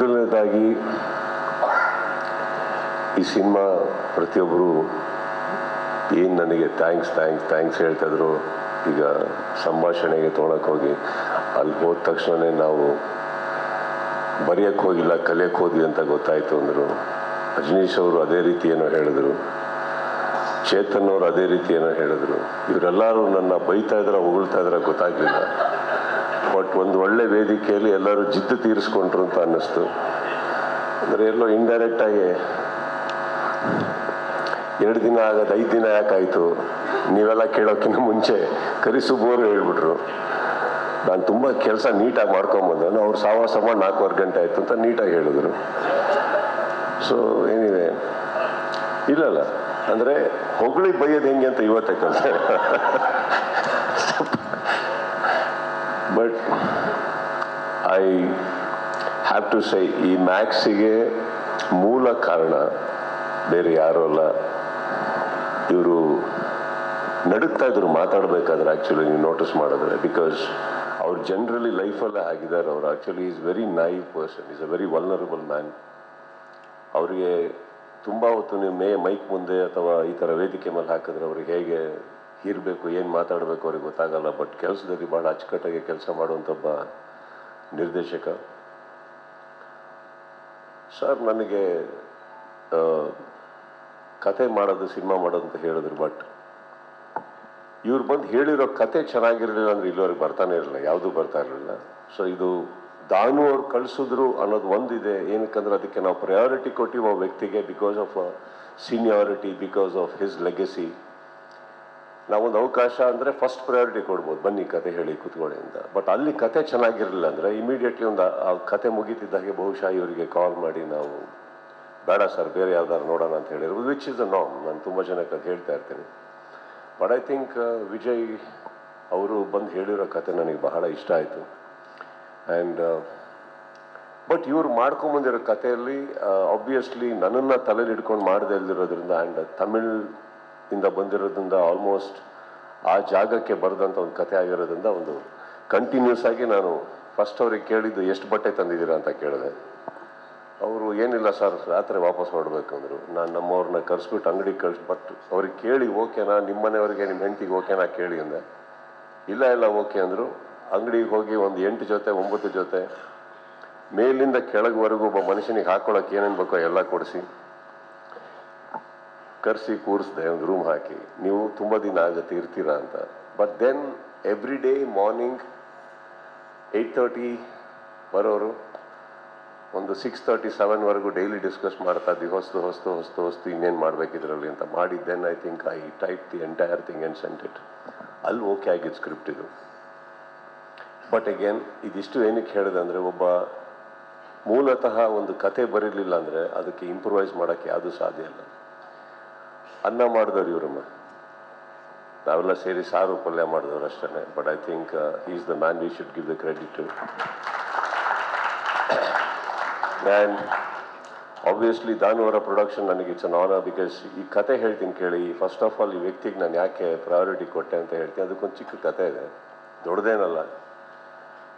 ಮೊದಲನೇದಾಗಿ ಈ ಸಿನಿಮಾ ಪ್ರತಿಯೊಬ್ಬರು ಏನು ನನಗೆ ಥ್ಯಾಂಕ್ಸ್ ಥ್ಯಾಂಕ್ಸ್ ಥ್ಯಾಂಕ್ಸ್ ಹೇಳ್ತಾಯಿದ್ರು ಈಗ ಸಂಭಾಷಣೆಗೆ ಹೋಗಿ. ಅಲ್ಲಿ ಹೋದ ತಕ್ಷಣವೇ ನಾವು ಬರೆಯೋಕ್ಕೆ ಹೋಗಿಲ್ಲ ಕಲಿಯಕ್ಕೆ ಹೋದ್ವಿ ಅಂತ ಗೊತ್ತಾಯಿತು ಅಂದರು. ರಜನೀಶ್ ಅವರು ಅದೇ ರೀತಿ ಏನೋ ಹೇಳಿದ್ರು. ಚೇತನ್ ಅವರು ಅದೇ ರೀತಿ ಏನೋ ಹೇಳಿದ್ರು. ಇವರೆಲ್ಲರೂ ನನ್ನ ಬೈತಾ ಇದ್ರ, ಹೊಗಳ್ತಾ ಇದ್ರ ಗೊತ್ತಾಗಲಿಲ್ಲ. ಬಟ್ ಒಂದು ಒಳ್ಳೆ ವೇದಿಕೆಯಲ್ಲಿ ಎಲ್ಲರೂ ಜಿದ್ದು ತೀರಿಸ್ಕೊಂಡ್ರು ಅಂತ ಅನ್ನಿಸ್ತು. ಅಂದರೆ ಎಲ್ಲೋ ಇಂಡೈರೆಕ್ಟಾಗಿ ಎರಡು ದಿನ ಆಗೋದು ಐದು ದಿನ ಯಾಕಾಯಿತು? ನೀವೆಲ್ಲ ಕೇಳೋಕ್ಕಿಂತ ಮುಂಚೆ ಕರಿಸುಬೋರು ಹೇಳ್ಬಿಟ್ರು. ನಾನು ತುಂಬ ಕೆಲಸ ನೀಟಾಗಿ ಮಾಡ್ಕೊಂಬಂದೆ. ಅವ್ರು ಸಾವಾಸ ಮಾಡಿ ನಾಲ್ಕೂವರೆ ಗಂಟೆ ಆಯಿತು ಅಂತ ನೀಟಾಗಿ ಹೇಳಿದ್ರು. ಸೊ ಏನಿದೆ ಇಲ್ಲಲ್ಲ. ಅಂದರೆ ಹೊಗಳಿ ಬೈಯೋದು ಹೆಂಗೆ ಅಂತ ಇವತ್ತೇ ಕಲಿತೆ ಬಟ್ ಐ ಹ್ಯಾವ್ ಟು ಸೈ ಈ ಮ್ಯಾಕ್ಸಿಗೆ ಮೂಲ ಕಾರಣ ಬೇರೆ ಯಾರೂ ಅಲ್ಲ. ಇವರು ನಡುಕ್ತಾ ಇದ್ರು, ಮಾತಾಡಬೇಕಾದ್ರೆ ಆ್ಯಕ್ಚುಲಿ ನೀವು ನೋಟಿಸ್ ಮಾಡಿದ್ರೆ. ಬಿಕಾಸ್ ಅವ್ರು ಜನ್ರಲಿ ಲೈಫಲ್ಲೇ ಆಗಿದ್ದಾರೆ. ಅವ್ರು actually is very naive person is a very vulnerable man ಅವರಿಗೆ ತುಂಬ ಹೊತ್ತು ನೀವು ಮೇ, ಮೈಕ್ ಮುಂದೆ ಅಥವಾ ಈ ಥರ ವೇದಿಕೆ ಮೇಲೆ ಹಾಕಿದ್ರೆ ಅವ್ರಿಗೆ ಹೇಗೆ ಇರಬೇಕು ಏನು ಮಾತಾಡಬೇಕು ಅವ್ರಿಗೆ ಗೊತ್ತಾಗಲ್ಲ. ಬಟ್ ಕೆಲಸದಲ್ಲಿ ಭಾಳ ಅಚ್ಚುಕಟ್ಟಾಗಿ ಕೆಲಸ ಮಾಡುವಂಥ ಒಬ್ಬ ನಿರ್ದೇಶಕ. ಸರ್, ನನಗೆ ಕತೆ ಮಾಡೋದು, ಸಿನಿಮಾ ಮಾಡೋದು ಅಂತ ಹೇಳಿದ್ರು ಬಟ್ ಇವ್ರು ಬಂದು ಹೇಳಿರೋ ಕತೆ ಚೆನ್ನಾಗಿರಲಿಲ್ಲ ಅಂದ್ರೆ ಇಲ್ಲಿವರೆಗೆ ಬರ್ತಾನೆ ಇರಲಿಲ್ಲ, ಯಾವುದೂ ಬರ್ತಾ ಇರಲಿಲ್ಲ. ಸೊ ಇದು ದಾನು ಅವ್ರು ಕಳಿಸಿದ್ರು ಅನ್ನೋದು ಒಂದಿದೆ. ಏನಕ್ಕಂದ್ರೆ ಅದಕ್ಕೆ ನಾವು ಪ್ರಯಾರಿಟಿ ಕೊಟ್ಟಿವಿ ವ್ಯಕ್ತಿಗೆ because of seniority because of his legacy ನಾವೊಂದು ಅವಕಾಶ ಅಂದರೆ ಫಸ್ಟ್ ಪ್ರಯಾರಿಟಿ ಕೊಡ್ಬೋದು. ಬನ್ನಿ ಕತೆ ಹೇಳಿ ಕೂತ್ಕೊಳ್ಳಿ ಅಂತ. ಬಟ್ ಅಲ್ಲಿ ಕತೆ ಚೆನ್ನಾಗಿರಲಿಲ್ಲ ಅಂದರೆ ಇಮಿಡಿಯೇಟ್ಲಿ ಒಂದು, ಆ- ಕತೆ ಮುಗೀತಿದ್ದ ಹಾಗೆ ಬಹುಶಃ ಇವರಿಗೆ ಕಾಲ್ ಮಾಡಿ ನಾವು, ಬೇಡ ಸರ್ ಬೇರೆ ಯಾವ್ದಾದ್ರು ನೋಡೋಣ ಅಂತ ಹೇಳಿರ್ಬೋದು ವಿಚ್ ಇಸ್ ಅ ನಾಮ್ ನಾನು ತುಂಬ ಜನಕ್ಕೆ ಅದು ಹೇಳ್ತಾ ಇರ್ತೀನಿ. ಬಟ್ ಐ ಥಿಂಕ್ ವಿಜಯ್ ಅವರು ಬಂದು ಹೇಳಿರೋ ಕತೆ ನನಗೆ ಬಹಳ ಇಷ್ಟ ಆಯಿತು. ಆ್ಯಂಡ್ ಬಟ್ ಇವ್ರು ಮಾಡ್ಕೊಂಬಂದಿರೋ ಕಥೆಯಲ್ಲಿ ಆಬ್ವಿಯಸ್ಲಿ ನನ್ನನ್ನು ತಲೆಯಲ್ಲಿ ಇಟ್ಕೊಂಡು ಮಾಡದೇ ಇಲ್ದಿರೋದ್ರಿಂದ ಆ್ಯಂಡ್ ತಮಿಳ್ ಇಂದ ಬಂದಿರೋದ್ರಿಂದ ಆಲ್ಮೋಸ್ಟ್ ಆ ಜಾಗಕ್ಕೆ ಬರೆದಂಥ ಒಂದು ಕತೆ ಆಗಿರೋದ್ರಿಂದ ಒಂದು ಕಂಟಿನ್ಯೂಸ್ ಆಗಿ ನಾನು ಫಸ್ಟ್ ಅವ್ರಿಗೆ ಕೇಳಿದ್ದು, ಎಷ್ಟು ಬಟ್ಟೆ ತಂದಿದ್ದೀರಾ? ಅಂತ ಕೇಳಿದೆ. ಅವರು, ಏನಿಲ್ಲ ಸರ್, ರಾತ್ರಿ ವಾಪಸ್ ಹೊರಡಬೇಕು, ಅಂದರು. ನಾನು ನಮ್ಮವ್ರನ್ನ ಕರೆಸ್ಬಿಟ್ಟು ಅಂಗಡಿಗೆ ಕಳಿಸಿ ಬಟ್ ಅವ್ರಿಗೆ ಕೇಳಿ ಓಕೆನಾ ನಿಮ್ಮ ಮನೆಯವ್ರಿಗೆ ನಿಮ್ಮ ಹೆಂಡತಿಗೆ ಓಕೆನಾ ಕೇಳಿ, ಅಂದೆ. ಇಲ್ಲ ಇಲ್ಲ, ಓಕೆ, ಅಂದರು. ಅಂಗಡಿಗೆ ಹೋಗಿ ಒಂದು ಎಂಟು ಜೊತೆ, ಒಂಬತ್ತು ಜೊತೆ, ಮೇಲಿಂದ ಕೆಳಗೆವರೆಗೂ ಒಬ್ಬ ಮನುಷ್ಯನಿಗೆ ಹಾಕೊಳ್ಳೋಕೆ ಏನೇನು ಬೇಕೋ ಎಲ್ಲ ಕೊಡಿಸಿ. ಕರೆಸಿ ಕೂರಿಸ್ದೆ ಒಂದು ರೂಮ್ ಹಾಕಿ. ನೀವು ತುಂಬ ದಿನ ಆಗುತ್ತೆ ಇರ್ತೀರಾ ಅಂತ. But then every day morning eight thirty ಬರೋರು, ಒಂದು ಸಿಕ್ಸ್ ತರ್ಟಿ ಸೆವೆನ್ವರೆಗೂ ಡೈಲಿ ಡಿಸ್ಕಸ್ ಮಾಡ್ತಾ ಇದ್ವಿ. ಹೊಸ್ತು ಹೊಸ್ತು ಹೊಸ್ತು ಹೊಸ್ತು ಇನ್ನೇನು ಮಾಡ್ಬೇಕು ಇದರಲ್ಲಿ ಅಂತ ಮಾಡಿ then I think I type the entire thing and sent it ಅಲ್ಲಿ ಓಕೆ ಆಗಿದ್ದು ಸ್ಕ್ರಿಪ್ಟ್ ಇದು. ಬಟ್ ಅಗೇನ್ ಇದಿಷ್ಟು ಏನಕ್ಕೆ ಹೇಳಿದೆ ಅಂದರೆ ಒಬ್ಬ ಮೂಲತಃ ಒಂದು ಕತೆ ಬರೀಲಿಲ್ಲ ಅಂದರೆ, ಅದಕ್ಕೆ ಇಂಪ್ರೂವೈಸ್ ಮಾಡೋಕ್ಕೆ ಯಾವುದೂ ಸಾಧ್ಯ ಇಲ್ಲ. ಅನ್ನ ಮಾಡಿದವ್ರು ಇವರಮ್ಮ. ನಾವೆಲ್ಲ ಸೇರಿ ಸಾರು ಪಲ್ಯ ಮಾಡಿದವ್ರು ಅಷ್ಟೇ but I think is the man we should give the credit man obviously ದಾನುವರ production ನನಗೆ ಇಟ್ಸ್ ಅನ್ ಆನರ್ ಬಿಕಾಸ್ ಈ ಕತೆ ಹೇಳ್ತೀನಿ ಕೇಳಿ ಫಸ್ಟ್ ಆಫ್ ಆಲ್ ಈ ವ್ಯಕ್ತಿಗೆ ನಾನು ಯಾಕೆ ಪ್ರಯಾರಿಟಿ ಕೊಟ್ಟೆ ಅಂತ ಹೇಳ್ತೀನಿ, ಅದಕ್ಕೊಂದು ಚಿಕ್ಕ ಕತೆ ಇದೆ, ದೊಡ್ಡದೇನಲ್ಲ.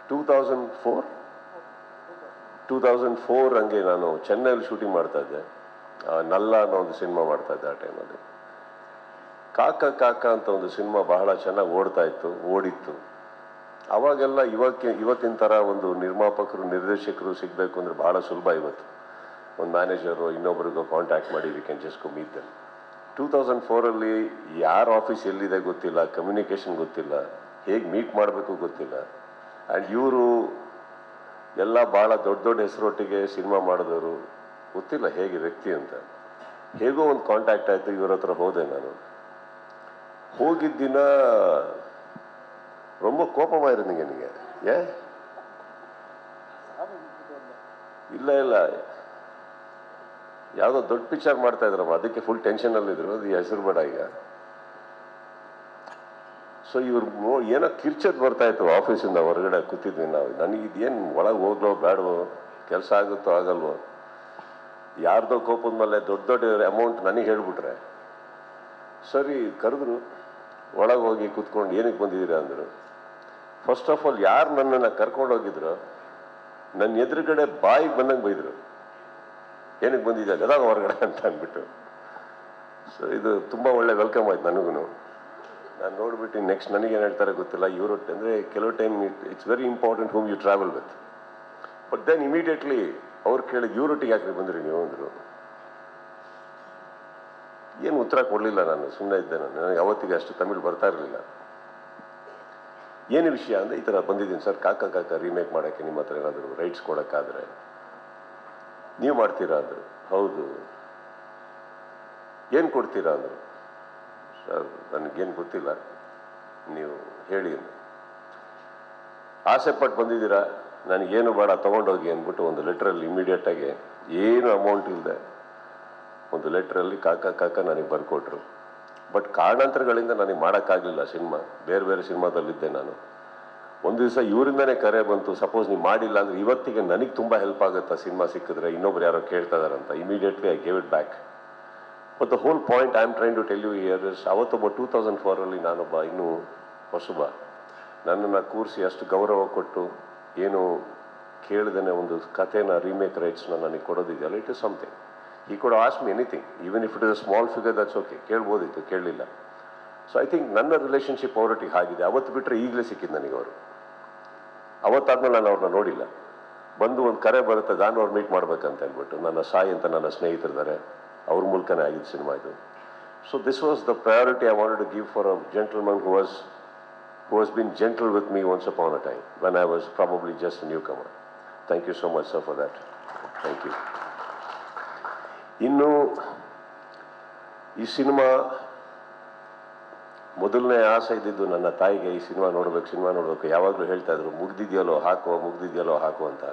Two thousand four two thousand four ಹಂಗೆ ನಾನು ಚೆನ್ನೈಯಲ್ಲಿ ಶೂಟಿಂಗ್ ಮಾಡ್ತಾ ಇದ್ದೆ. ನಲ್ಲ ಅನ್ನೋ ಒಂದು ಸಿನಿಮಾ ಮಾಡ್ತಾ ಇದ್ದೆ ಆ ಟೈಮಲ್ಲಿ. ಕಾಕ ಕಾಕ ಅಂತ ಒಂದು ಸಿನಿಮಾ ಬಹಳ ಚೆನ್ನಾಗಿ ಓಡ್ತಾ ಇತ್ತು, ಓಡಿತ್ತು. ಅವಾಗೆಲ್ಲ ಇವಕ್ಕೆ, ಇವತ್ತಿನ ಥರ ಒಂದು ನಿರ್ಮಾಪಕರು, ನಿರ್ದೇಶಕರು ಸಿಗಬೇಕು ಅಂದರೆ ಬಹಳ ಸುಲಭ ಇವತ್ತು. ಒಂದು ಮ್ಯಾನೇಜರು ಇನ್ನೊಬ್ಬರಿಗೂ ಕಾಂಟ್ಯಾಕ್ಟ್ ಮಾಡಿ ವಿ ಕ್ಯಾನ್ ಜಸ್ಟ್ ಮೀಟ್ ಇದ್ದೆ ಟೂ ತೌಸಂಡ್ ಫೋರಲ್ಲಿ ಯಾರ ಆಫೀಸ್ ಎಲ್ಲಿದೆ ಗೊತ್ತಿಲ್ಲ ಕಮ್ಯುನಿಕೇಷನ್ ಗೊತ್ತಿಲ್ಲ, ಹೇಗೆ ಮೀಟ್ ಮಾಡಬೇಕು ಗೊತ್ತಿಲ್ಲ. ಆ್ಯಂಡ್ ಇವರು ಎಲ್ಲ ಭಾಳ ದೊಡ್ಡ ದೊಡ್ಡ ಹೆಸರೊಟ್ಟಿಗೆ ಸಿನಿಮಾ ಮಾಡಿದವರು. ಗೊತ್ತಿಲ್ಲ ಹೇಗೆ ವ್ಯಕ್ತಿ ಅಂತ ಹೇಗೋ ಒಂದು ಕಾಂಟ್ಯಾಕ್ಟ್ ಆಯಿತು ಇವ್ರ ಹತ್ರ ಹೋದೆ ನಾನು ಹೋಗಿದ್ದ ದಿನ ரொம்ப கோபமா இருந்தீங்க நீங்க ஏன் ಇಲ್ಲ ಇಲ್ಲ ಯಾವುದೋ ದೊಡ್ಡ ಪಿಕ್ಚರ್ ಮಾಡ್ತಾ ಇದ್ರಮ್ಮ ಅದಕ್ಕೆ ಫುಲ್ ಟೆನ್ಷನ್ ಅಲ್ಲಿ ಇದ್ರು ಅದು ಹೆಸರು ಬೇಡ ಈಗ ಸೊ ಇವ್ರು ಮೋ- ಏನೋ ಕಿರ್ಚದ್ ಬರ್ತಾ ಇತ್ತು ಆಫೀಸಿಂದ ಹೊರಗಡೆ ಕೂತಿದ್ವಿ ನಾವು ನನಗೆ ಇದೇನು ಒಳಗೆ ಹೋಗ್ಲೋ ಬೇಡವೋ ಕೆಲಸ ಆಗುತ್ತೋ ಆಗಲ್ವೋ ಯಾರ್ದೋ ಕೋಪದ ಮೇಲೆ ದೊಡ್ಡ ದೊಡ್ಡ ಅಮೌಂಟ್ ನನಗೆ ಹೇಳ್ಬಿಟ್ರೆ, ಸರಿ, ಕರೆದ್ರು ಒಳಗೆ ಹೋಗಿ ಕೂತ್ಕೊಂಡು ಏನಕ್ಕೆ ಬಂದಿದ್ದೀರಾ? ಅಂದರು. ಫಸ್ಟ್ ಆಫ್ ಆಲ್ ಯಾರು ನನ್ನನ್ನು ಕರ್ಕೊಂಡು ಹೋಗಿದ್ರು ನನ್ನ ಎದುರುಗಡೆ ಬಾಯಿಗೆ ಬಂದಂಗೆ ಬೈದರು. ಏನಕ್ಕೆ ಬಂದಿದ್ದೆ ಗದಗ ಹೊರಗಡೆ? ಅಂತ ಅಂದ್ಬಿಟ್ಟು. ಸೊ ಇದು ತುಂಬ ಒಳ್ಳೆ ವೆಲ್ಕಮ್ ಆಯ್ತು ನನಗೂ ನಾನು ನೋಡ್ಬಿಟ್ಟು ನೆಕ್ಸ್ಟ್ ನನಗೇನು ಹೇಳ್ತಾರೆ ಗೊತ್ತಿಲ್ಲ, ಇವರು ಅಂದರೆ ಕೆಲವು time it it's very important whom you travel with but then immediately ಅವ್ರು ಕೇಳಿ ಇವರೊಟ್ಟಿಗೆ ಯಾಕೆ ಬಂದ್ರಿ ನೀವು ಅಂದರು. ಏನು ಉತ್ತರ ಕೊಡಲಿಲ್ಲ ನಾನು ಸುಮ್ಮನೆ ಇದ್ದೆ ನಾನು. ನನಗೆ ಅವತ್ತಿಗೆ ಅಷ್ಟು ತಮಿಳು ಬರ್ತಾ ಇರಲಿಲ್ಲ. ಏನು ವಿಷಯ ಅಂದರೆ ಈ ಥರ ಬಂದಿದ್ದೀನಿ ಸರ್, ಕಾಕ ಕಾಕ ರೀಮೇಕ್ ಮಾಡೋಕ್ಕೆ ನಿಮ್ಮ ಹತ್ರ ಏನಾದರೂ ರೈಟ್ಸ್ ಕೊಡೋಕ್ಕಾದ್ರೆ. ನೀವು ಮಾಡ್ತೀರಾ ಅಂದರು. ಹೌದು. ಏನು ಕೊಡ್ತೀರಾ ಅಂದರು. ಸರ್, ನನಗೇನು ಗೊತ್ತಿಲ್ಲ. ನೀವು ಹೇಳಿ ಆಸೆ ಪಟ್ಟು ಬಂದಿದ್ದೀರಾ? ನನಗೇನು ಬೇಡ ತೊಗೊಂಡೋಗಿ ಅಂದ್ಬಿಟ್ಟು ಒಂದು ಲೆಟ್ರಲ್ಲಿ ಇಮಿಡಿಯೇಟಾಗಿ ಏನು ಅಮೌಂಟ್ ಇಲ್ಲದೆ ಒಂದು ಲೆಟ್ರಲ್ಲಿ ಕಾಕ ಕಾಕ ನನಗೆ ಬರ್ಕೊಟ್ರು. ಬಟ್ ಕಾರಣಾಂತರಗಳಿಂದ ನನಗೆ ಮಾಡೋಕ್ಕಾಗಲಿಲ್ಲ ಸಿನಿಮಾ. ಬೇರೆ ಬೇರೆ ಸಿನಿಮಾದಲ್ಲಿದ್ದೆ ನಾನು. ಒಂದು ದಿವಸ ಇವರಿಂದನೇ ಕರೆ ಬಂತು ಸಪೋಸ್ ನೀವು ಮಾಡಿಲ್ಲ ಅಂದರೆ ಇವತ್ತಿಗೆ ನನಗೆ ತುಂಬ ಹೆಲ್ಪ್ ಆಗುತ್ತಾ ಸಿನಿಮಾ ಸಿಕ್ಕಿದ್ರೆ ಇನ್ನೊಬ್ರು ಯಾರೋ ಕೇಳ್ತಾ ಇದಾರಂತ immediately I gave it back but the whole point I am trying to tell you year ಅವತ್ತೊಬ್ಬ two thousand ಫೋರಲ್ಲಿ ನಾನೊಬ್ಬ ಇನ್ನೂ ಹೊಸಬ. ನನ್ನನ್ನು ಕೂರಿಸಿ ಅಷ್ಟು ಗೌರವ ಕೊಟ್ಟು ಏನು ಕೇಳ್ದೇನೆ ಒಂದು ಕಥೆನ ರೀಮೇಕ್ ರೈಟ್ಸ್ನ ನನಗೆ ಕೊಡೋದಿದೆಯಲ್ಲ ಇಟ್ ಇಸ್ ಸಮಥಿಂಗ್ ಈ ಕೂಡ ask me anything even if it is a small figure that's okay ಕೇಳ್ಬೋದಿತ್ತು, ಕೇಳಲಿಲ್ಲ. ಸೊ ಐ ಥಿಂಕ್ ನನ್ನ ರಿಲೇಷನ್ಶಿಪ್ ಅವರೊಟ್ಟಿಗೆ ಆಗಿದೆ. ಅವತ್ತು ಬಿಟ್ಟರೆ ಈಗಲೇ ಸಿಕ್ಕಿದ್ದು ನನಗೆ ಅವರು. ಅವತ್ತಾದ್ಮೇಲೆ ನಾನು ಅವ್ರನ್ನ ನೋಡಿಲ್ಲ. ಬಂದು ಒಂದು ಕರೆ ಬರುತ್ತೆ ನಾನು ಅವ್ರು ಮೀಟ್ ಮಾಡ್ಬೇಕಂತ ಹೇಳ್ಬಿಟ್ಟು, ನನ್ನ ಸಾಯಿ ಅಂತ ನನ್ನ ಸ್ನೇಹಿತರಿದ್ದಾರೆ, ಅವ್ರ ಮೂಲಕನೇ ಆಗಿದ್ದು ಸಿನಿಮಾ ಇದು. So this was the priority I wanted to give for a gentleman who was who has been gentle with me once upon a time when I was probably just a newcomer. Thank you so much, sir, for that. Thank you. ಇನ್ನು ಈ cinema ಮೊದಲನೇ ಆಸೆ ಇದ್ದಿದ್ದು ನನ್ನ ತಾಯಿಗೆ ಈ cinema ನೋಡ್ಬೇಕು cinema ನೋಡಬೇಕು ಯಾವಾಗಲೂ ಹೇಳ್ತಾ ಇದ್ರು ಮುಗ್ದಿದೆಯಲ್ಲೋ ಹಾಕುವ ಮುಗ್ದಿದೆಯಲ್ಲೋ ಹಾಕು ಅಂತ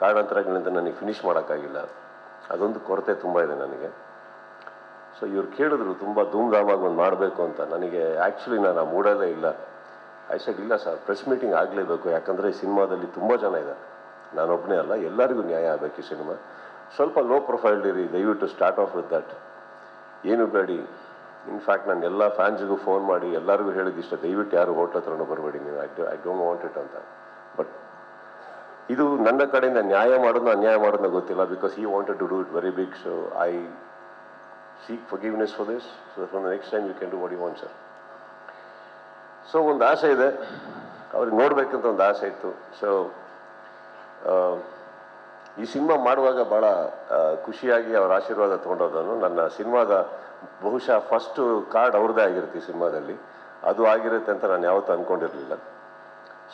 ಕಾರಣಾಂತರಗಳಿಂದ ನನಗೆ ಫಿನಿಷ್ ಮಾಡೋಕ್ಕಾಗಿಲ್ಲ ಅದೊಂದು ಕೊರತೆ ತುಂಬ ಇದೆ ನನಗೆ ಸೊ ಇವ್ರು ಕೇಳಿದ್ರು ತುಂಬ ಧೂಮ್ಧಾಮಾಗಿ ಒಂದು ಮಾಡಬೇಕು ಅಂತ ನನಗೆ ಆ್ಯಕ್ಚುಲಿ ನಾನು ಆ ಇಲ್ಲ ಐ ಸೆಡ್ ಇಲ್ಲ ಸರ್ ಪ್ರೆಸ್ ಮೀಟಿಂಗ್ ಆಗಲೇಬೇಕು. ಯಾಕಂದರೆ ಈ ಸಿನಿಮಾದಲ್ಲಿ ತುಂಬ ಜನ ಇದ್ದಾರೆ. ನಾನೊಬ್ಬನೇ ಅಲ್ಲ, ಎಲ್ಲರಿಗೂ ನ್ಯಾಯ ಆಗಬೇಕು ಈ ಸಿನಿಮಾ. ಸ್ವಲ್ಪ ಲೋ ಪ್ರೊಫೈಲ್ ಇರಿ, ದಯವಿಟ್ಟು ಸ್ಟಾರ್ಟ್ ಆಫ್ ವಿತ್ ದಟ್ ಏನು ಬೇಡಿ. ಇನ್ಫ್ಯಾಕ್ಟ್ ನಾನು ಎಲ್ಲ ಫ್ಯಾನ್ಸಿಗೂ ಫೋನ್ ಮಾಡಿ, ಎಲ್ಲರಿಗೂ ಹೇಳಿದಿಷ್ಟ ದಯವಿಟ್ಟು ಯಾರು ಹೋಟ್ಲ್ ಹತ್ರನೂ ಬರಬೇಡಿ. ನೀವು I I don't want it ಅಂತ. ಬಟ್ ಇದು ನನ್ನ ಕಡೆಯಿಂದ ನ್ಯಾಯ ಮಾಡೋದು ಅನ್ಯಾಯ ಮಾಡೋದನ್ನ ಗೊತ್ತಿಲ್ಲ ಬಿಕಾಸ್ ಈ wanted to do it very big so I seek forgiveness for this so from the next time you can do what you want sir. So ಒಂದು ಆಸೆ ಇದೆ. ಅವ್ರಿಗೆ ನೋಡಬೇಕಂತ ಒಂದು ಆಸೆ ಇತ್ತು. ಸೊ ಈ ಸಿನಿಮಾ ಮಾಡುವಾಗ ಭಾಳ ಖುಷಿಯಾಗಿ ಅವ್ರ ಆಶೀರ್ವಾದ ತೊಗೊಂಡೋದನು ನನ್ನ ಸಿನಿಮಾದ ಬಹುಶಃ ಫಸ್ಟು ಕಾರ್ಡ್ ಅವ್ರದ್ದೇ ಆಗಿರುತ್ತೆ ಈ ಸಿನಿಮಾದಲ್ಲಿ. ಅದು ಆಗಿರುತ್ತೆ ಅಂತ ನಾನು ಯಾವತ್ತೂ ಅಂದ್ಕೊಂಡಿರಲಿಲ್ಲ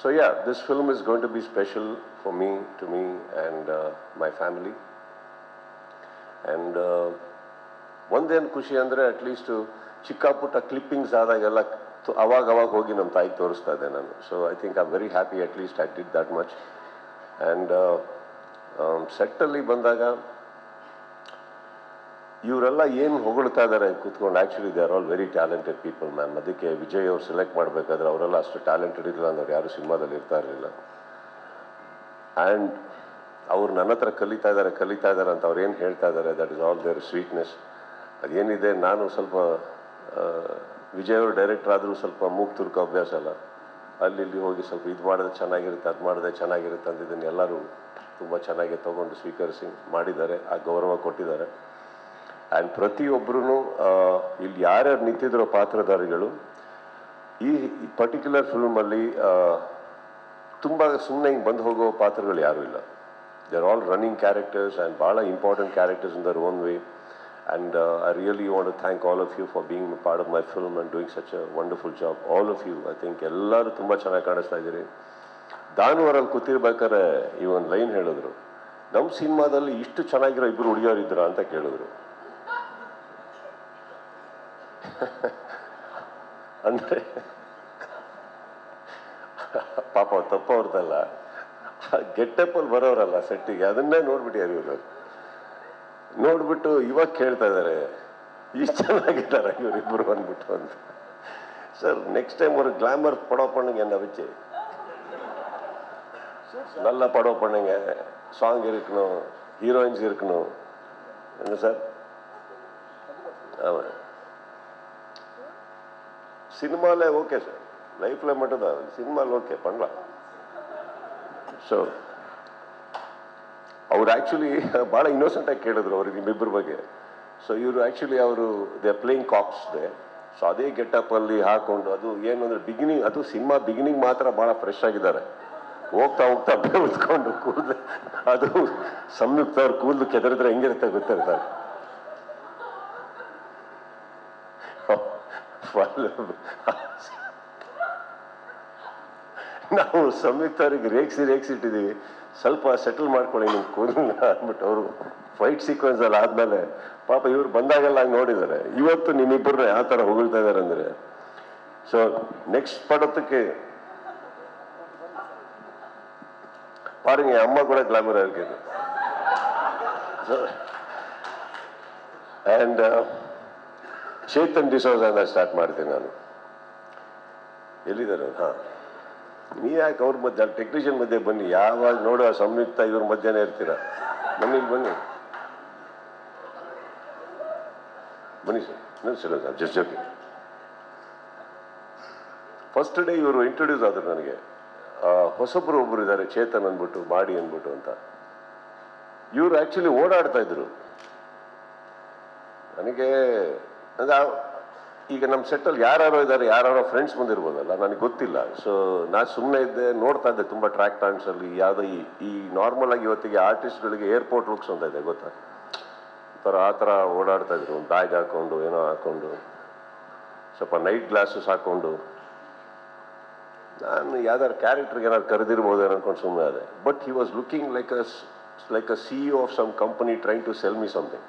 so yeah this film is going to be special for me to me and my family and ಒಂದೇನು ಖುಷಿ ಅಂದರೆ ಅಟ್ಲೀಸ್ಟು ಚಿಕ್ಕ ಪುಟ್ಟ ಕ್ಲಿಪ್ಪಿಂಗ್ಸ್ ಆದಾಗೆಲ್ಲ ಅವಾಗ ಅವಾಗ ಹೋಗಿ ನಮ್ಮ ತಾಯಿಗೆ ತೋರಿಸ್ತಾ ಇದ್ದೆ ನಾನು so I think I very happy at least I did that much and ಸೆಟ್ಟಲ್ಲಿ ಬಂದಾಗ ಇವರೆಲ್ಲ ಏನು ಹೊಗಳ್ತಾ ಇದ್ದಾರೆ ಕೂತ್ಕೊಂಡು actually they are all very talented people ma'am ಅದಕ್ಕೆ ವಿಜಯ್ ಅವ್ರು ಸೆಲೆಕ್ಟ್ ಮಾಡಬೇಕಾದ್ರೆ ಅವರೆಲ್ಲ ಅಷ್ಟು ಟ್ಯಾಲೆಂಟೆಡ್ ಇಲ್ಲ ಅಂದ್ರೆ ಯಾರು ಸಿನಿಮಾದಲ್ಲಿ ಇರ್ತಾ ಇರಲಿಲ್ಲ ಆ್ಯಂಡ್ ಅವ್ರು ನನ್ನ ಹತ್ರ ಕಲಿತಾ ಇದ್ದಾರೆ ಕಲಿತಾ ಇದ್ದಾರೆ ಅಂತ ಅವ್ರು ಏನು ಹೇಳ್ತಾ ಇದ್ದಾರೆ that is all their sweetness ಅದೇನಿದೆ ನಾನು ಸ್ವಲ್ಪ ವಿಜಯ್ ಅವರು ಡೈರೆಕ್ಟರ್ ಆದರೂ ಸ್ವಲ್ಪ ಮೂಗ್ ತುರ್ಕ ಅಭ್ಯಾಸ ಅಲ್ಲ. ಅಲ್ಲಿ ಇಲ್ಲಿ ಹೋಗಿ ಸ್ವಲ್ಪ ಇದು ಮಾಡಿದ್ರೆ ಚೆನ್ನಾಗಿರುತ್ತೆ, ಅದು ಮಾಡಿದ್ರೆ ಚೆನ್ನಾಗಿರುತ್ತೆ ಅಂತ ಇದನ್ನು ಎಲ್ಲರೂ ತುಂಬ ಚೆನ್ನಾಗಿ ತೊಗೊಂಡು ಸ್ವೀಕರಿಸಿ ಮಾಡಿದ್ದಾರೆ, ಆ ಗೌರವ ಕೊಟ್ಟಿದ್ದಾರೆ. ಆ್ಯಂಡ್ ಪ್ರತಿಯೊಬ್ಬರೂ ಇಲ್ಲಿ ಯಾರ್ಯಾರು ನಿಂತಿದ್ರೋ ಪಾತ್ರಧಾರಿಗಳು, ಈ ಪರ್ಟಿಕ್ಯುಲರ್ ಫಿಲ್ಮಲ್ಲಿ ತುಂಬ ಸುಮ್ಮನೆ ಹಿಂಗೆ ಬಂದು ಹೋಗೋ ಪಾತ್ರಗಳು ಯಾರೂ ಇಲ್ಲ. They are all running characters and ಭಾಳ important characters in their own way and really want to thank thank all of you for a part of my film and doing such a wonderful job all of you I think ಎಲ್ಲರೂ ತುಂಬ ಚೆನ್ನಾಗಿ ಕಾಣಿಸ್ತಾ ಇದ್ದೀರಿ. ದಾನುವರಲ್ಲಿ ಕೂತಿರ್ಬೇಕಾದ್ರೆ ಈ ಒಂದು line ಹೇಳಿದ್ರು ನಮ್ಮ ಸಿನಿಮಾದಲ್ಲಿ ಇಷ್ಟು ಚೆನ್ನಾಗಿರೋ ಇಬ್ಬರು ಹುಡುಗಿಯರು ಇದ್ರ ಅಂತ ಕೇಳಿದ್ರು. ಅಂದರೆ, ಪಾಪ ತಪ್ಪವ್ರದ್ದಲ್ಲ ಗೆಟ್ಟಪ್ಪಲ್ಲಿ ಬರೋರಲ್ಲ ಸೆಟ್ಟಿಗೆ, ಅದನ್ನೇ ನೋಡ್ಬಿಟ್ಟಿದ್ದಾರೆ ಇವರು. ನೋಡ್ಬಿಟ್ಟು ಇವಾಗ ಕೇಳ್ತಾ ಇದ್ದಾರೆ ಇಷ್ಟು ಚೆನ್ನಾಗಿದ್ದಾರೆ ಇವರಿಬ್ಬರು ಅಂದ್ಬಿಟ್ಟು ಅಂತ ಸರ್ ನೆಕ್ಸ್ಟ್ ಟೈಮ್ ஒரு கிளாமர் படம் பண்ணுங்க என்ன வச்சு நல்ல படம் பண்ணுங்க சாங் இருக்கணும் ஹீரோயின்ஸ் இருக்கணும் என்ன சார் ஆமாம் சினிமாவில் ஓகே சார் லைஃப்பில் மட்டும்தான் சினிமாவில் ஓகே பண்ணலாம் ஸோ ಅವ್ರು ಆ್ಯಕ್ಚುಲಿ ಭಾಳ ಇನ್ನೋಸೆಂಟಾಗಿ ಕೇಳಿದ್ರು ಅವ್ರಿಗೆ ನಿಮ್ಮಿಬ್ಬರ ಬಗ್ಗೆ. ಸೊ ಇವರು ಆ್ಯಕ್ಚುಲಿ ಅವರು they playing cops they so ಅದೇ ಗೆಟಪ್ಪಲ್ಲಿ ಹಾಕೊಂಡು ಅದು ಏನು ಅಂದರೆ ಬಿಗಿನಿಂಗ್ ಅದು ಸಿನಿಮಾ ಬಿಗಿನಿಂಗ್ ಮಾತ್ರ ಭಾಳ ಫ್ರೆಶ್ ಆಗಿದ್ದಾರೆ. ಹೋಗ್ತಾ ಹೋಗ್ತಾ ಬೆಳೆಸ್ಕೊಂಡು ಕೂದಲು ಅದು ಸಂಯುಕ್ತ ಅವ್ರ ಕೂದಲು ಕೆದರಿದ್ರೆ ಹೆಂಗಿರುತ್ತೆ ಗೊತ್ತಿರ್ತಾರೆ. ನಾವು ಸಂಯುಕ್ತ ಅವ್ರಿಗೆ ರೇಗಿಸಿ ರೇಗಿಸಿ ಇಟ್ಟಿದ್ದೀವಿ. ಸ್ವಲ್ಪ ಸೆಟಲ್ ಮಾಡ್ಕೊಳ್ಳಿ ನಿಮ್ಮ ಕೂದಲನ್ನ ಅಂದ್ಬಿಟ್ಟು ಅವರು ಫೈಟ್ ಸೀಕ್ವೆನ್ಸ್ ಅಲ್ಲಿ ಆದ್ಮೇಲೆ ಪಾಪ ಇವ್ರು ಬಂದಾಗೆಲ್ಲ ಹಂಗೆ ನೋಡಿದ್ದಾರೆ ಇವತ್ತು ನಿಮ್ಮಿಬ್ಬರನ್ನ ಯಾವ ಥರ ಹೊಗಳ್ತಾ ಇದ್ದಾರೆ ಅಂದರೆ ಸೊ ನೆಕ್ಸ್ಟ್ படத்துக்கு பாருங்க என் அம்மா கூட கிளாமரா இருக்குது ಅಂಡ್ ಚೇತನ್ ಡಿಸೋಜಾನ ಸ್ಟಾರ್ಟ್ ಮಾಡ್ತೀನಿ ನಾನು ಎಲ್ಲಿದ್ದಾರೆ ಅವ್ರು? ಹಾ ನೀ ಯಾಕೆ ಅವ್ರ ಮಧ್ಯೆ ಟೆಕ್ನಿಷಿಯನ್ ಮಧ್ಯೆ ಬನ್ನಿ. ಯಾವಾಗ ನೋಡುವ ಸಂಯುಕ್ತ ಇವ್ರ ಮಧ್ಯಾಹ್ನ ಇರ್ತೀರಾ. ಬನ್ನಿ ಬನ್ನಿ. ಬನ್ನಿ ಸರ್. ಸರ್ ಜಸ್ಟ್ ಜೊತೆ ಫಸ್ಟ್ ಡೇ ಇವರು ಇಂಟ್ರೊಡ್ಯೂಸ್ ಆದರು ನನಗೆ. ಹೊಸಬ್ರು ಒಬ್ಬರು ಇದ್ದಾರೆ ಚೇತನ್ ಅಂದ್ಬಿಟ್ಟು, ಮಾಡಿ ಅಂದ್ಬಿಟ್ಟು ಅಂತ. ಇವರು ಆ್ಯಕ್ಚುಲಿ ಓಡಾಡ್ತಾ ಇದ್ರು. ನನಗೆ, ಅಂದ್ರೆ ಈಗ ನಮ್ಮ ಸೆಟ್ಟಲ್ಲಿ ಯಾರ್ಯಾರೋ ಇದ್ದಾರೆ ಯಾರ್ಯಾರೋ ಫ್ರೆಂಡ್ಸ್ ಬಂದಿರ್ಬೋದಲ್ಲ, ನನಗೆ ಗೊತ್ತಿಲ್ಲ. ಸೊ ನಾನು ಸುಮ್ಮನೆ ಇದ್ದೆ, ನೋಡ್ತಾ ಇದ್ದೆ ತುಂಬ ಟ್ರ್ಯಾಕ್ ಟೈಮ್ಸಲ್ಲಿ ಯಾವುದೋ ಈ ಈ ನಾರ್ಮಲ್ ಆಗಿ ಇವತ್ತಿಗೆ ಆರ್ಟಿಸ್ಟ್ಗಳಿಗೆ ಏರ್ಪೋರ್ಟ್ ಲುಕ್ಸ್ ಅಂತ ಇದೆ, ಗೊತ್ತಾ? ಥರ ಆ ಥರ ಓಡಾಡ್ತಾ ಇದ್ರು, ಒಂದು ಬ್ಯಾಗ್ ಹಾಕ್ಕೊಂಡು ಏನೋ ಹಾಕೊಂಡು, ಸ್ವಲ್ಪ ನೈಟ್ ಗ್ಲಾಸಸ್ ಹಾಕೊಂಡು. ನಾನು ಯಾವ್ದಾದ್ರು ಕ್ಯಾರೆಕ್ಟರ್ಗೆ ಏನಾದ್ರು ಕರೆದಿರ್ಬೋದು ಅನ್ಕೊಂಡು ಸುಮ್ಮನೆ ಅದೇ but he was looking like a like a C E of some company trying to sell me something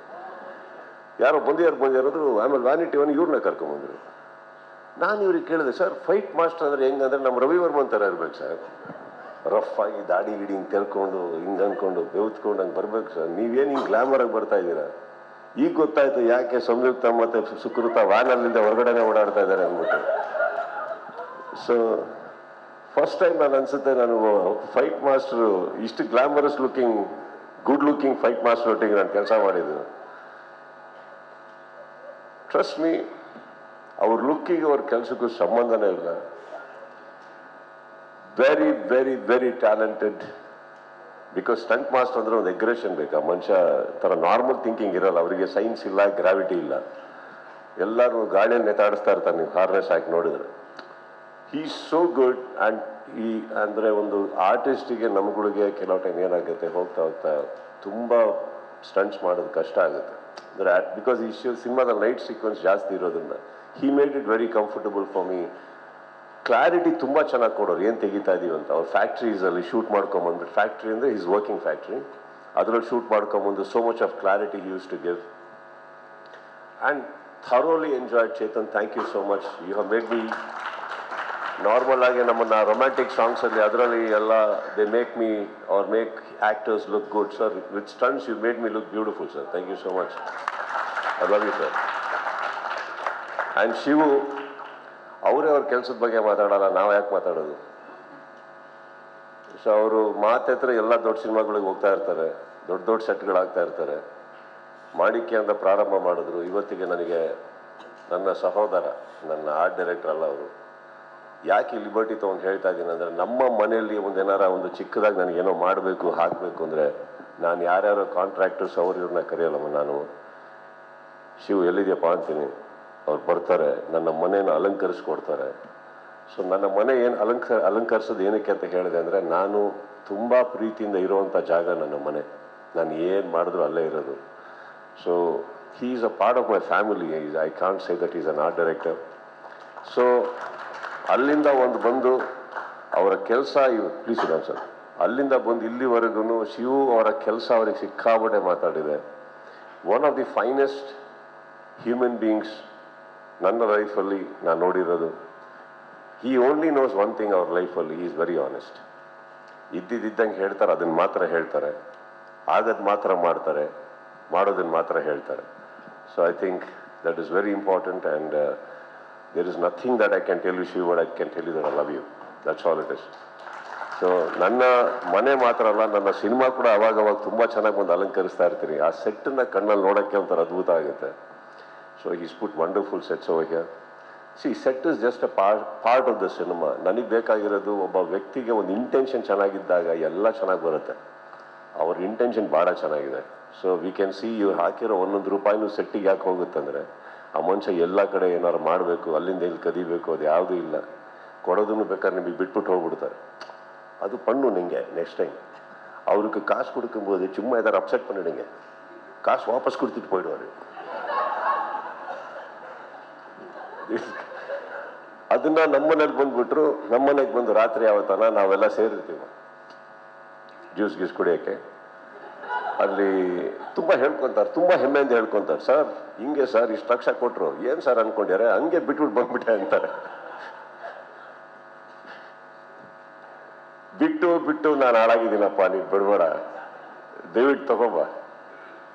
ಯಾರೋ ಬಂದಿಯಾರು ಬಂದಿರೋದ್ರು ಆಮೇಲೆ ವ್ಯಾನಿಟಿ ಒನ್ ಇವ್ರನ್ನ ಕರ್ಕೊಂಬಂದ್ರು ನಾನು ಇವ್ರಿಗೆ ಕೇಳಿದೆ, ಸರ್ ಫೈಟ್ ಮಾಸ್ಟರ್ ಅಂದ್ರೆ ಹೆಂಗಂದ್ರೆ ನಮ್ಮ ರವಿ ವರ್ಮನ್ ಥರ ಇರ್ಬೇಕು ಸರ್. ರಫ್ ಆಗಿ ದಾಡಿ ಗಿಡಿ ಹಿಂಗೆ ತೆಲ್ಕೊಂಡು ಹಿಂಗೆ ಅಂದ್ಕೊಂಡು ಬೆವ್ತ್ಕೊಂಡು ಹಂಗೆ ಬರ್ಬೇಕು ಸರ್. ನೀವೇನು ಹಿಂಗೆ ಗ್ಲಾಮರಾಗಿ ಬರ್ತಾ ಇದ್ದೀರಾ? ಈಗ ಗೊತ್ತಾಯ್ತು ಯಾಕೆ ಸಂಯುಕ್ತ ಮತ್ತೆ ಸುಕೃತ ವ್ಯಾನಲ್ಲಿಂದ ಹೊರಗಡೆನೆ ಓಡಾಡ್ತಾ ಇದ್ದಾರೆ ಅಂದ್ಬಿಟ್ಟು. ಸೊ ಫಸ್ಟ್ ಟೈಮ್ ನಾನು ಅನ್ಸುತ್ತೆ ನಾನು ಫೈಟ್ ಮಾಸ್ಟರ್ ಇಷ್ಟು glamorous looking good looking fight master ಒಟ್ಟಿಗೆ ನಾನು ಕೆಲಸ ಮಾಡಿದ್ದು. ಟ್ರಸ್ಟ್ ಮೀ ಅವ್ರ ಲುಕ್ಕಿಗೆ ಅವ್ರ ಕೆಲಸಕ್ಕೂ ಸಂಬಂಧನೇ ಇಲ್ಲ very very very talented because stunt master ಅಂದ್ರೆ ಒಂದು ಎಗ್ರೆಷನ್ ಬೇಕಾ? ಮನುಷ್ಯ ಥರ ನಾರ್ಮಲ್ ಥಿಂಕಿಂಗ್ ಇರಲ್ಲ. ಅವರಿಗೆ ಸೈನ್ಸ್ ಇಲ್ಲ ಗ್ರಾವಿಟಿ ಇಲ್ಲ. ಎಲ್ಲರೂ ಗಾಳಿಯಲ್ಲಿ ನೆತಾಡಿಸ್ತಾ ಇರ್ತಾರೆ ನೀವು. ಹಾರ್ನೆಸ್ ಹಾಕಿ ನೋಡಿದ್ರೆ. ಹೀ ಸೋ ಗುಡ್ ಆ್ಯಂಡ್ ಈ ಅಂದರೆ ಒಂದು ಆರ್ಟಿಸ್ಟಿಗೆ ನಮ್ಗಳಿಗೆ ಕೆಲವು ಟೈಮ್ ಏನಾಗುತ್ತೆ? ಹೋಗ್ತಾ ಹೋಗ್ತಾ ತುಂಬ ಸ್ಟಂಟ್ಸ್ ಮಾಡೋದು ಕಷ್ಟ ಆಗುತ್ತೆ. ಬಿಕಾಸ್ ಈ ಸಿನಿಮಾದ ಲೈಟ್ ಸೀಕ್ವೆನ್ಸ್ ಜಾಸ್ತಿ ಇರೋದ್ರಿಂದ. He made it very comfortable for me clarity ತುಂಬ ಚೆನ್ನಾಗಿ ಕೊಡೋರು. ಏನು ತೆಗಿತಾ ಇದೀವಿ ಅಂತ. ಅವ್ರು ಫ್ಯಾಕ್ಟ್ರೀಸಲ್ಲಿ ಶೂಟ್ ಮಾಡ್ಕೊಂಬಂದ್ಬಿಟ್ಟು ಫ್ಯಾಕ್ಟ್ರಿ ಅಂದರೆ ಈಸ್ ವರ್ಕಿಂಗ್ ಫ್ಯಾಕ್ಟ್ರಿ ಅದರಲ್ಲಿ shoot ಮಾಡ್ಕೊಂಬಂದು so much of clarity used to give and thoroughly enjoy Chetan thank you so much you have made me normal ಆಗಿ ನಮ್ಮನ್ನ ರೊಮ್ಯಾಂಟಿಕ್ ಸಾಂಗ್ಸ್ ಅಲ್ಲಿ ಅದರಲ್ಲಿ ಎಲ್ಲ they make me or make actors look good sir with stunts you made me look beautiful sir thank you so much I love you sir and Shivu ಅವರೇ ಅವ್ರ ಕೆಲಸದ ಬಗ್ಗೆ ಮಾತಾಡೋಲ್ಲ, ನಾವು ಯಾಕೆ ಮಾತಾಡೋದು? ಸೊ ಅವರು ಮಾತೆತ್ರ ಎಲ್ಲ ದೊಡ್ಡ ಸಿನಿಮಾಗಳಿಗೆ ಹೋಗ್ತಾ ಇರ್ತಾರೆ, ದೊಡ್ಡ ದೊಡ್ಡ ಸೆಟ್ಗಳಾಗ್ತಾ ಇರ್ತಾರೆ. ಮಾಡಿಕೆ ಅಂತ ಪ್ರಾರಂಭ ಮಾಡಿದ್ರು, ಇವತ್ತಿಗೆ ನನಗೆ ನನ್ನ ಸಹೋದರ, ನನ್ನ ಆರ್ಟ್ ಡೈರೆಕ್ಟರ್ ಅಲ್ಲ ಅವರು. ಯಾಕೆ ಲಿಬರ್ಟಿ ತಗೊಂಡು ಹೇಳ್ತಾ ಇದ್ದೀನಿ ಅಂದರೆ ನಮ್ಮ ಮನೆಯಲ್ಲಿ ಒಂದು ಏನಾರ ಒಂದು ಚಿಕ್ಕದಾಗಿ ನನಗೆ ಏನೋ ಮಾಡಬೇಕು, ಹಾಕಬೇಕು ಅಂದರೆ ನಾನು ಯಾರ್ಯಾರೋ ಕಾಂಟ್ರಾಕ್ಟರ್ಸ್ ಅವ್ರು ಇವ್ರನ್ನ ಕರೆಯಲ್ಲಮ್ಮ ನಾನು. ಶಿವ ಎಲ್ಲಿದೆಯಪ್ಪ ಅಂತೀನಿ. ಅವ್ರು ಬರ್ತಾರೆ, ನನ್ನ ಮನೆಯನ್ನು ಅಲಂಕರಿಸ್ಕೊಡ್ತಾರೆ. ಸೊ ನನ್ನ ಮನೆ ಏನು ಅಲಂಕ, ಅಲಂಕರಿಸೋದು ಏನಕ್ಕೆ ಅಂತ ಹೇಳಿದೆ ಅಂದರೆ ನಾನು ತುಂಬ ಪ್ರೀತಿಯಿಂದ ಇರುವಂಥ ಜಾಗ ನನ್ನ ಮನೆ. ನಾನು ಏನು ಮಾಡಿದ್ರು ಅಲ್ಲೇ ಇರೋದು. So he is a part of my family is I can't say that is an art director so ಅಲ್ಲಿಂದ ಒಂದು ಬಂದು ಅವರ ಕೆಲಸ ಇವ್ ಪ್ಲೀಸ್ ಸರ್ ಅಲ್ಲಿಂದ ಬಂದು ಇಲ್ಲಿವರೆಗೂ ಶಿವು ಅವರ ಕೆಲಸ ಅವರಿಗೆ ಸಿಕ್ಕಾಪಟ್ಟೆ ಮಾತಾಡಿದೆ. One of the finest human beings ನನ್ನ ಲೈಫಲ್ಲಿ ನಾನು ನೋಡಿರೋದು. He only knows one thing ಅವ್ರ ಲೈಫಲ್ಲಿ ಈಸ್ ವೆರಿ ಆನೆಸ್ಟ್ ಇದ್ದಿದ್ದಂಗೆ ಹೇಳ್ತಾರೆ ಅದನ್ನ ಮಾತ್ರ ಹೇಳ್ತಾರೆ. ಆಗದ್ ಮಾತ್ರ ಮಾಡ್ತಾರೆ ಮಾಡೋದನ್ನ ಮಾತ್ರ ಹೇಳ್ತಾರೆ. So I think that is very important and there is nothing that I can tell you Shiv I can tell you that I love you that's all it is so ನನ್ನ ಮನೆ ಮಾತ್ರ ಅಲ್ಲ, ನನ್ನ ಸಿನಿಮಾ ಕೂಡ ಅವಾಗ ಅವಾಗ ತುಂಬ ಚೆನ್ನಾಗಿ ಒಂದು ಅಲಂಕರಿಸ್ತಾ ಇರ್ತೀನಿ. ಆ ಸೆಟ್ಟನ್ನು ಕಣ್ಣಲ್ಲಿ ನೋಡೋಕ್ಕೆ ಒಂಥರ ಅದ್ಭುತ ಆಗುತ್ತೆ. So is put wonderful sets over C set is just a part part of the cinema ನನಗೆ ಬೇಕಾಗಿರೋದು ಒಬ್ಬ ವ್ಯಕ್ತಿಗೆ ಒಂದು ಇಂಟೆನ್ಷನ್ ಚೆನ್ನಾಗಿದ್ದಾಗ ಎಲ್ಲ ಚೆನ್ನಾಗಿ ಬರುತ್ತೆ. ಅವ್ರ ಇಂಟೆನ್ಷನ್ ಭಾಳ ಚೆನ್ನಾಗಿದೆ. ಸೊ ವಿ ಕ್ಯಾನ್ ಸಿ ಇವ್ರು ಹಾಕಿರೋ ಒಂದೊಂದು ರೂಪಾಯಿನೂ ಸೆಟ್ಟಿಗೆ ಯಾಕೆ ಹೋಗುತ್ತಂದ್ರೆ ಆ ಮನುಷ್ಯ ಎಲ್ಲ ಕಡೆ ಏನಾರು ಮಾಡಬೇಕು ಅಲ್ಲಿಂದ ಇಲ್ಲಿ ಕದಿಬೇಕು ಅದು ಯಾವುದೂ ಇಲ್ಲ ಕೊಡೋದನ್ನು ಬೇಕಾದ್ರೆ ನಿಮಗೆ ಬಿಟ್ಬಿಟ್ಟು ಹೋಗ್ಬಿಡ್ತಾರೆ அது பண்ணும் நீங்கள் நெக்ஸ்ட் டைம் அவருக்கு காசு கொடுக்கும்போது சும்மா ஏதாவது அப்செட் பண்ணிடுங்க காசு வாபஸ் கொடுத்துட்டு போயிடுவாரு ಅದನ್ನ ನಮ್ಮನೇಲಿ ಬಂದ್ಬಿಟ್ರು ನಮ್ಮನೆಗೆ ಬಂದು ರಾತ್ರಿ ಯಾವತ್ತನ ನಾವೆಲ್ಲ ಸೇರಿರ್ತೀವಿ ಜ್ಯೂಸ್ ಗೀಸ್ ಕುಡಿಯೋಕ್ಕೆ ಅಲ್ಲಿ ತುಂಬ ಹೇಳ್ಕೊತಾರೆ, ತುಂಬ ಹೆಮ್ಮೆಯಿಂದ ಹೇಳ್ಕೊಂತಾರೆ, ಸರ್, ಹಿಂಗೆ ಸರ್, ಇಷ್ಟು ಲಕ್ಷ ಕೊಟ್ಟರು ಏನು ಸರ್ ಅನ್ಕೊಂಡ್ಯಾರೆ ಹಂಗೆ ಬಿಟ್ಬಿಟ್ಟು ಬಂದ್ಬಿಟ್ಟೆ ಅಂತಾರೆ. ಬಿಟ್ಟು ಬಿಟ್ಟು ನಾನು ಹಾಳಾಗಿದ್ದೀನಪ್ಪ, ನೀನು ಬಿಡಬೇಡ. ದಯವಿಟ್ಟು ತಗೋಬ.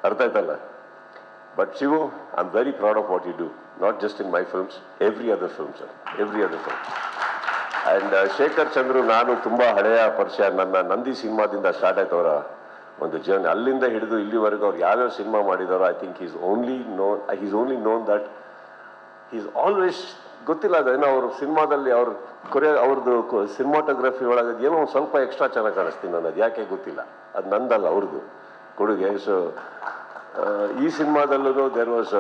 ಅರ್ಥ ಆಯ್ತಲ್ಲ? But Shivu I am very proud of what you do not just in my films every other films every other film and Shekhar Chandru ನಾನು ತುಂಬ ಹಳೆಯ ಪರಿಚಯ, ನನ್ನ ನಂದಿ ಸಿನಿಮಾದಿಂದ ಸ್ಟಾರ್ಟ್ ಆಯ್ತವರ ಒಂದು ಜರ್ನಿ ಅಲ್ಲಿಂದ ಹಿಡಿದು ಇಲ್ಲಿವರೆಗೂ ಅವ್ರು ಯಾವ್ಯಾವ cinema ಮಾಡಿದಾರೋ I think is only known is only known that is always ಗೊತ್ತಿಲ್ಲ ಅದೇನೋ ಅವ್ರ ಸಿನಿಮಾದಲ್ಲಿ ಅವ್ರ ಕೊರಿಯೋ ಅವ್ರದ್ದು ಸಿನಿಮಾಟೋಗ್ರಫಿ ಒಳಗೆ ಏನೋ ಒಂದು ಸ್ವಲ್ಪ ಎಕ್ಸ್ಟ್ರಾ ಚೆನ್ನಾಗಿ ಕಾಣಿಸ್ತೀನಿ ನಾನು ಅದು ಯಾಕೆ ಗೊತ್ತಿಲ್ಲ. ಅದು ನಂದಲ್ಲ ಅವ್ರದ್ದು ಕೊಡುಗೆ. ಸೊ ಈ ಸಿನಿಮಾದಲ್ಲೂ ದೇರ್ ವಾಸ್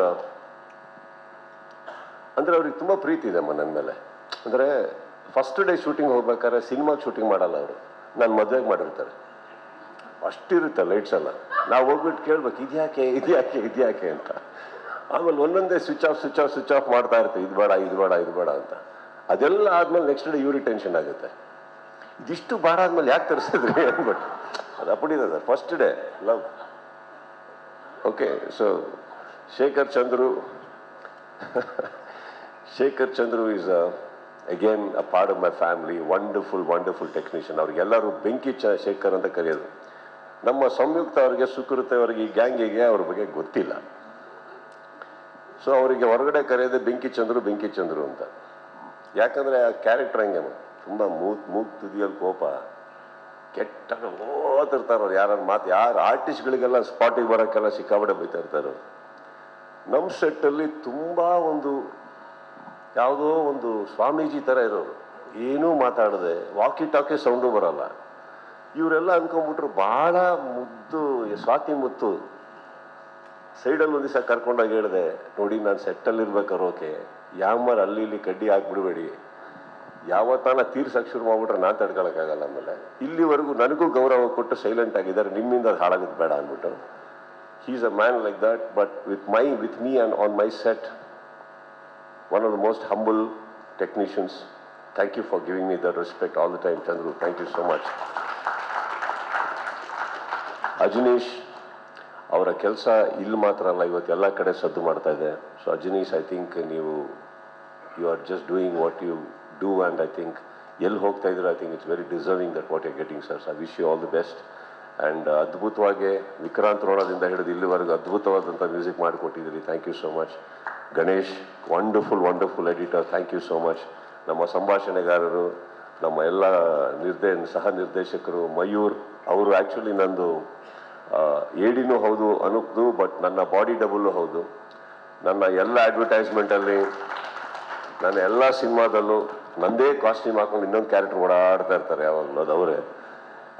ಅಂದರೆ ಅವ್ರಿಗೆ ತುಂಬ ಪ್ರೀತಿ ಇದೆ ಅಮ್ಮ ನನ್ನ ಮೇಲೆ. ಅಂದರೆ ಫಸ್ಟ್ ಡೇ ಶೂಟಿಂಗ್ ಹೋಗ್ಬೇಕಾದ್ರೆ ಸಿನಿಮಾಗೆ ಶೂಟಿಂಗ್ ಮಾಡಲ್ಲ ಅವರು. ನಾನು ಮದುವೆಗೆ ಮಾಡಿರ್ತಾರೆ. ಅಷ್ಟಿರುತ್ತೆ ಲೈಟ್ಸ್ ಎಲ್ಲ. ನಾವು ಹೋಗ್ಬಿಟ್ಟು ಕೇಳ್ಬೇಕು ಇದ್ಯಾಕೆ ಇದ್ಯಾಕೆ ಇದ್ಯಾಕೆ ಅಂತ. ಆಮೇಲೆ ಒಂದೊಂದೇ switch off switch off switch off ಮಾಡ್ತಾ ಇರ್ತೀವಿ ಇದು ಬೇಡ ಇದು ಬೇಡ ಇದು ಬೇಡ ಅಂತ. ಅದೆಲ್ಲ ಆದಮೇಲೆ ನೆಕ್ಸ್ಟ್ ಡೇ ಇವ್ರಿಗೆ ಟೆನ್ಷನ್ ಆಗುತ್ತೆ. ಇದಿಷ್ಟು ಭಾರ ಆದಮೇಲೆ ಯಾಕೆ ತರಿಸಿದ್ರಿ ಅಂದ್ಬಿಟ್ಟು ಅದು ಅಪ್ಪಡಿದೆ sir first day love okay so Shekhar Chandru Shekhar Chandru is again a part of my family wonderful wonderful technician ಅವ್ರಿಗೆಲ್ಲರೂ ಬೆಂಕಿ ಚ ಶೇಖರ್ ಅಂತ ಕರೆಯೋದು. ನಮ್ಮ ಸಂಯುಕ್ತ ಅವರಿಗೆ, ಸುಕೃತ ಅವರಿಗೆ, ಈ ಗ್ಯಾಂಗಿಗೆ ಅವ್ರ ಬಗ್ಗೆ ಗೊತ್ತಿಲ್ಲ. ಸೊ ಅವರಿಗೆ ಹೊರಗಡೆ ಕರೆಯದೆ ಬೆಂಕಿ ಚಂದ್ರು ಬೆಂಕಿ ಚಂದ್ರು ಅಂತ. ಯಾಕಂದ್ರೆ ಆ ಕ್ಯಾರೆಕ್ಟರ್ ಹಂಗೆ ತುಂಬ ಮೂತ್ ಮೂಗ್ ತುದಿಯಲ್ಲಿ ಕೋಪ. ಕೆಟ್ಟ ಓದಿರ್ತಾರೆ ಅವ್ರು. ಯಾರು ಮಾತು, ಯಾರು ಆರ್ಟಿಸ್ಟ್ಗಳಿಗೆಲ್ಲ ಸ್ಪಾಟಿಗೆ ಬರೋಕ್ಕೆಲ್ಲ ಸಿಕ್ಕಾಪಟ್ಟೆ ಬೈತಾ ಇರ್ತಾರೆ ನಮ್ಮ ಸೆಟ್ಟಲ್ಲಿ ತುಂಬ ಒಂದು, ಯಾವುದೋ ಒಂದು ಸ್ವಾಮೀಜಿ ಥರ ಇರೋರು. ಏನೂ ಮಾತಾಡದೆ ವಾಕಿ ಟಾಕಿ ಸೌಂಡು ಬರಲ್ಲ. ಇವರೆಲ್ಲ ಅನ್ಕೊಂಡ್ಬಿಟ್ರು ಭಾಳ ಮುದ್ದು ಸ್ವಾತಿ ಮುತ್ತು. ಸೈಡಲ್ಲಿ ಒಂದು ದಿವಸ ಕರ್ಕೊಂಡೋಗಿ ಹೇಳಿದೆ, ನೋಡಿ, ನಾನು ಸೆಟ್ಟಲ್ಲಿ ಇರ್ಬೇಕಾದ್ರೆ ಓಕೆ ಯಾಮರ್ ಅಲ್ಲಿ ಇಲ್ಲಿ ಕಡ್ಡಿ ಹಾಕ್ಬಿಡ್ಬೇಡಿ. ಯಾವತ್ತಾನ ತೀರ್ಸಕ್ಕೆ ಶುರು ಮಾಡ್ಬಿಟ್ರೆ ನಾನು ತಡ್ಕೊಳಕ್ಕಾಗಲ್ಲ ಆಮೇಲೆ. ಇಲ್ಲಿವರೆಗೂ ನನಗೂ ಗೌರವ ಕೊಟ್ಟು ಸೈಲೆಂಟ್ ಆಗಿದ್ದಾರೆ ನಿಮ್ಮಿಂದ ಅದು ಹಾಳಾಗೋದು ಬೇಡ ಅಂದ್ಬಿಟ್ಟು. He's a man like that but with my with me and on my set one of the most humble technicians thank you for giving me the respect all the time Chandru thank you so much Ajaneesh ಅವರ ಕೆಲಸ ಇಲ್ಲಿ ಮಾತ್ರ ಅಲ್ಲ, ಇವತ್ತು ಎಲ್ಲ ಕಡೆ ಸದ್ದು ಮಾಡ್ತಾ ಇದೆ. ಸೊ ಅಜನೀಶ್ ಐ ಥಿಂಕ್ ನೀವು you are just doing what you do and I think ಎಲ್ಲಿ ಹೋಗ್ತಾ ಇದ್ರು I think it's very deserving that what you getting sirs I wish you all the best and ಅದ್ಭುತವಾಗಿ ವಿಕ್ರಾಂತ್ ರೋಣದಿಂದ ಹಿಡಿದು ಇಲ್ಲಿವರೆಗೂ ಅದ್ಭುತವಾದಂಥ music ಮಾಡಿಕೊಟ್ಟಿದ್ದೀರಿ. Thank you so much Ganesh wonderful wonderful editor thank you so much ನಮ್ಮ ಸಂಭಾಷಣೆಗಾರರು, ನಮ್ಮ ಎಲ್ಲ ನಿರ್ದೇ, ಸಹ ನಿರ್ದೇಶಕರು ಮಯೂರ್ ಅವರು ಆ್ಯಕ್ಚುಲಿ ನಂದು ಏಡಿನೂ ಹೌದು ಅನುಕ್ದು ಬಟ್ ನನ್ನ ಬಾಡಿ ಡಬಲ್ಲು ಹೌದು. ನನ್ನ ಎಲ್ಲ ಅಡ್ವರ್ಟೈಸ್ಮೆಂಟಲ್ಲಿ ನನ್ನ ಎಲ್ಲ ಸಿನಿಮಾದಲ್ಲೂ ನಂದೇ ಕಾಸ್ಟ್ಯೂಮ್ ಹಾಕೊಂಡು ಇನ್ನೊಂದು ಕ್ಯಾರೆಕ್ಟರ್ ಓಡಾಡ್ತಾ ಇರ್ತಾರೆ ಯಾವಾಗಲೂ ಅವರೇ.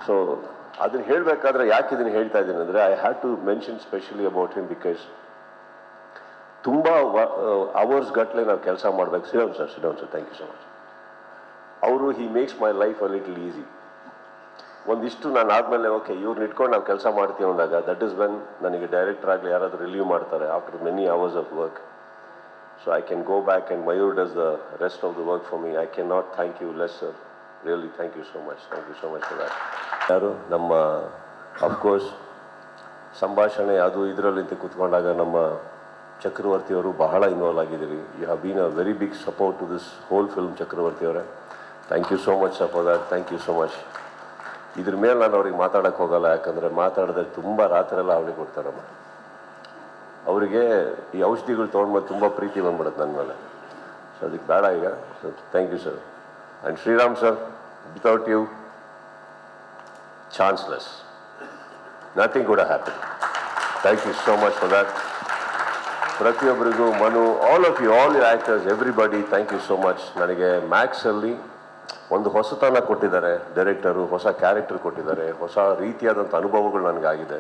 ಸೊ ಅದನ್ನು ಹೇಳಬೇಕಾದ್ರೆ ಯಾಕೆ ಇದನ್ನು ಹೇಳ್ತಾ ಇದ್ದೀನಿ ಅಂದರೆ I have to mention specially about him because ತುಂಬ ಅವರ್ಸ್ ಗಟ್ಟಲೆ ನಾವು ಕೆಲಸ ಮಾಡಬೇಕು. Sit down sir sit down sir thank you so much ಅವರು he makes my life a little easy ಒಂದಿಷ್ಟು ನಾನು ಆದಮೇಲೆ ಓಕೆ ಇವ್ರನ್ನ ಇಟ್ಕೊಂಡು ನಾವು ಕೆಲಸ ಮಾಡ್ತೀವಿ ಅಂದಾಗ ದಟ್ ಇಸ್ ವೆನ್ ನನಗೆ ಡೈರೆಕ್ಟರ್ ಆಗಲಿ ಯಾರಾದರೂ ರಿಲೀವ್ ಮಾಡ್ತಾರೆ after many hours of work so I can go back and Mayur does the rest of the work for me I can not thank you less sir really thank you so much thank you so much for that ಯಾರು? ನಮ್ಮ of course ಸಂಭಾಷಣೆ ಅದು ಇದರಲ್ಲಿಂತ ಕೂತ್ಕೊಂಡಾಗ ನಮ್ಮ ಚಕ್ರವರ್ತಿಯವರು ಬಹಳ involve ಆಗಿದ್ದೀರಿ. You have been a very big support to this whole film Chakravarthy ಅವರೇ thank you so much sir for that thank you so much ಇದ್ರ ಮೇಲೆ ನಾನು ಅವ್ರಿಗೆ ಮಾತಾಡಕ್ಕೆ ಹೋಗಲ್ಲ, ಯಾಕಂದರೆ ಮಾತಾಡಿದ್ರೆ ತುಂಬ ರಾತ್ರೆಲ್ಲ ಅವಳಿಗೆ ಕೊಡ್ತಾರಮ್ಮ. ಅವರಿಗೆ ಈ ಔಷಧಿಗಳು ತೊಗೊಂಡ್ಮೇಲೆ ತುಂಬ ಪ್ರೀತಿ ಬಂದ್ಬಿಡುತ್ತೆ ನನ್ನ ಮೇಲೆ. ಸೊ ಅದಕ್ಕೆ ಬೇಡ ಈಗ. So thank you sir and Shriram sir without you chanceless nothing ಕೂಡ happy thank you so much for that ಪ್ರತಿಯೊಬ್ಬರಿಗೂ Manu all of you all you actors everybody thank you so much ನನಗೆ ಮ್ಯಾಕ್ಸಲ್ಲಿ ಒಂದು ಹೊಸತನ ಕೊಟ್ಟಿದ್ದಾರೆ ಡೈರೆಕ್ಟರು ಹೊಸ character ಕೊಟ್ಟಿದ್ದಾರೆ ಹೊಸ ರೀತಿಯಾದಂಥ ಅನುಭವಗಳು ನನಗಾಗಿದೆ.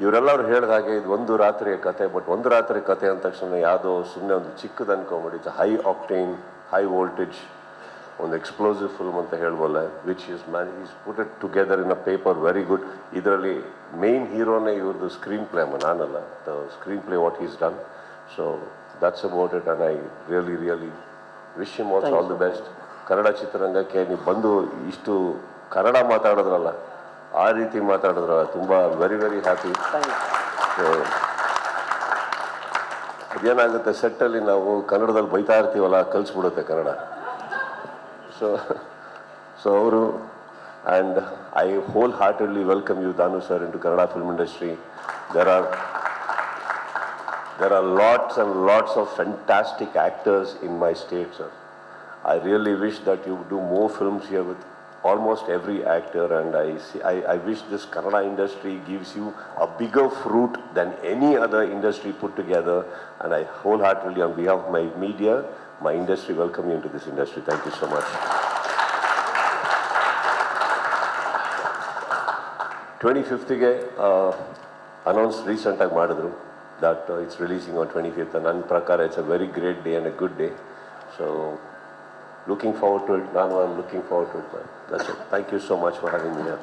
ಇವರೆಲ್ಲರೂ ಹೇಳಿದ ಹಾಗೆ ಇದು ಒಂದು ರಾತ್ರಿಯ ಕತೆ ಬಟ್ ಒಂದು ರಾತ್ರಿ ಕತೆ ಅಂದ ತಕ್ಷಣ ಯಾವುದೋ ಸುಮ್ಮನೆ ಒಂದು ಚಿಕ್ಕದು ಅನ್ಕೊಂಬಿಡಿ it's high octane high voltage ಒಂದು ಎಕ್ಸ್ಪ್ಲೋಸಿವ್ ಫಿಲ್ಮ್ ಅಂತ ಹೇಳ್ಬೋಲ್ಲ which is man is put it together in a paper very good ಇದರಲ್ಲಿ ಮೇನ್ ಹೀರೋನೇ ಇವ್ರದ್ದು ಸ್ಕ್ರೀನ್ ಪ್ಲೇ ನಾನಲ್ಲ the screenplay what is done so that's about it and I really really wish him also all the best Kannada ಚಿತ್ರರಂಗಕ್ಕೆ ನೀವು ಬಂದು ಇಷ್ಟು ಕನ್ನಡ ಮಾತಾಡಿದ್ರಲ್ಲ ಆ ರೀತಿ ಮಾತಾಡಿದ್ರಲ್ಲ ತುಂಬ ವೆರಿ ವೆರಿ ಹ್ಯಾಪಿ ಅದೇನಾಗುತ್ತೆ ಸೆಟ್ಟಲ್ಲಿ ನಾವು ಕನ್ನಡದಲ್ಲಿ ಬೈತಾ ಇರ್ತೀವಲ್ಲ ಕಲಿಸ್ಬಿಡುತ್ತೆ ಕನ್ನಡ. ಸೊ ಸೊ ಅವರು and I wholeheartedly welcome you Danu sir into to Kannada film industry there are there are lots and lots of fantastic actors in my state, sir. I really wish that you do more films here with almost every actor, and I, see, I, I wish this Kannada industry gives you a bigger fruit than any other industry put together. And I wholeheartedly, on behalf of my media, my industry, welcome you into this industry. Thank you so much. Twenty ಫಿಫ್ತಿಗೆ announce ರೀಸೆಂಟಾಗಿ ಮಾಡಿದ್ರು that it's releasing on twenty fifth ನನ್ನ ಪ್ರಕಾರ it's a very great day and a good day so looking forward to it. Nano, I'm looking forward to it. That's it. Thank you so much for having me here.